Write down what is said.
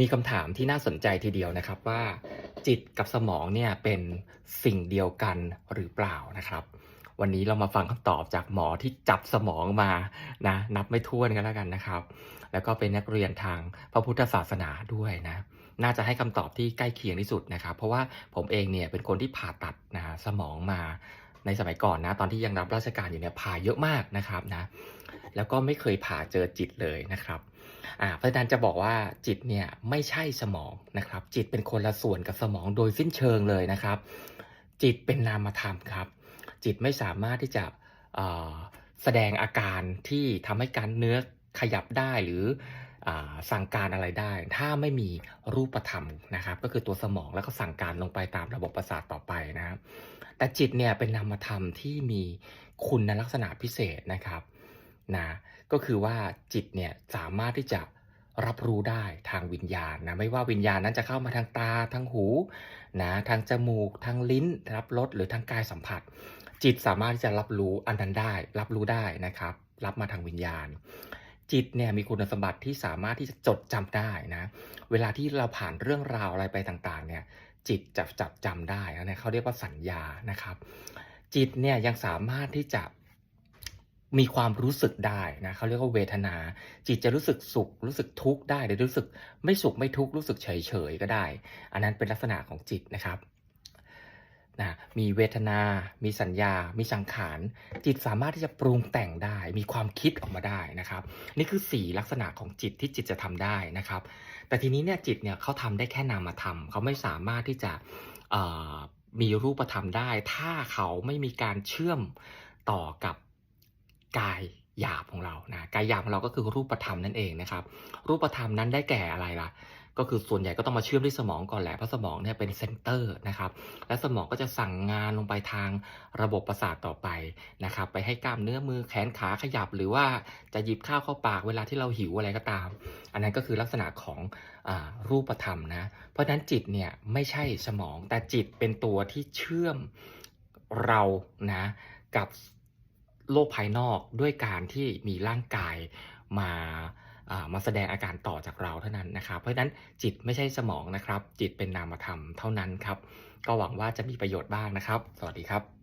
มีคำถามที่น่าสนใจทีเดียวนะครับว่า จิตกับสมองเนี่ยเป็นสิ่งเดียวกันหรือเปล่านะครับ วันนี้เรามาฟังคำตอบจากหมอที่จับสมองมานะนับไม่ถ้วนกันแล้วกันนะครับ แล้วก็เป็นนักเรียนทางพระพุทธศาสนาด้วยนะน่าจะให้คำตอบที่ใกล้เคียงที่สุดนะครับ เพราะว่าผมเองเนี่ยเป็นคนที่ผ่าตัดนะสมองมาในสมัยก่อนนะตอนที่ยังรับราชการอยู่เนี่ยผ่าเยอะมากนะครับนะ แล้วก็ไม่เคยผ่าเจอจิตเลยนะครับอ่าเพราะฉะนั้นจะบอกว่าจิตเนี่ยไม่ใช่สมองนะครับ จิตเป็นคนละส่วนกับสมองโดยสิ้นเชิงเลยนะครับ จิตเป็นนามธรรมครับ จิตไม่สามารถที่จะแสดงอาการที่ทำให้การเนื้อขยับได้หรืออสั่งการอะไรได้ ถ้าไม่มีรูปธรรมนะครับ ก็คือตัวสมองแล้วก็สั่งการลงไปตามระบบประสาทต่อไปนะแต่จิตเนี่ยเป็นนามธรรมที่มีคุณลักษณะพิเศษนะครับ นะก็คือว่าจิตเนี่ยสามารถที่จะรับรู้ได้ทางวิญญาณนะไม่ว่าวิญญาณนั้นจะเข้ามาทางตาทางหูนะทางจมูก ทางลิ้น รับรสหรือทางกายสัมผัส จิตสามารถที่จะรับรู้อันนั้นได้ รับรู้ได้นะครับ รับมาทางวิญญาณ จิตเนี่ยมีคุณสมบัติที่สามารถที่จะจดจำได้นะเวลาที่เราผ่านเรื่องราวอะไรไปต่างๆเนี่ยจิตจะจับจำได้นะเขาเรียกว่าสัญญานะครับ จิตเนี่ยยังสามารถที่จะ มีความรู้สึกได้นะเขาเรียกว่าเวทนา จิตจะรู้สึกสุข รู้สึกทุกข์ได้หรือรู้สึกไม่สุขไม่ทุกข์รู้สึกเฉยๆก็ได้ อันนั้นเป็นลักษณะของจิตนะครับนะมีเวทนา มีสัญญา มีสังขาร จิตสามารถที่จะปรุงแต่งได้ มีความคิดออกมาได้นะครับ นี่คือ 4 ลักษณะของจิตที่จิตจะทำได้นะครับ แต่ทีนี้เนี่ยจิตเนี่ยเขาทำได้แค่นามธรรมเขาไม่สามารถที่จะมีรูปธรรมได้ ถ้าเขาไม่มีการเชื่อมต่อกับ กายหยาบของเรานะกายหยาบของเราก็คือรูปธรรมนั่นเองนะครับ รูปธรรมนั้นได้แก่อะไรล่ะ ก็คือส่วนใหญ่ก็ต้องมาเชื่อมที่สมองก่อนแหละเพราะสมองเนี่ยเป็นเซนเตอร์นะครับ และสมองก็จะสั่งงานลงไปทางระบบประสาทต่อไปนะครับ ไปให้กล้ามเนื้อมือแขนขาขยับ หรือว่าจะหยิบข้าวเข้าปากเวลาที่เราหิวอะไรก็ตาม อันนั้นก็คือลักษณะของอรูปธรรมนะ เพราะฉะนั้นจิตเนี่ยไม่ใช่สมองแต่จิตเป็นตัวที่เชื่อมเรานะกับ โลกภายนอกด้วยการที่มีร่างกายมาอ่ามาแสดงอาการต่อจากเราเท่านั้นนะครับ เพราะฉะนั้นจิตไม่ใช่สมองนะครับ จิตเป็นนามธรรมเท่านั้นครับ ก็หวังว่าจะมีประโยชน์บ้างนะครับ สวัสดีครับ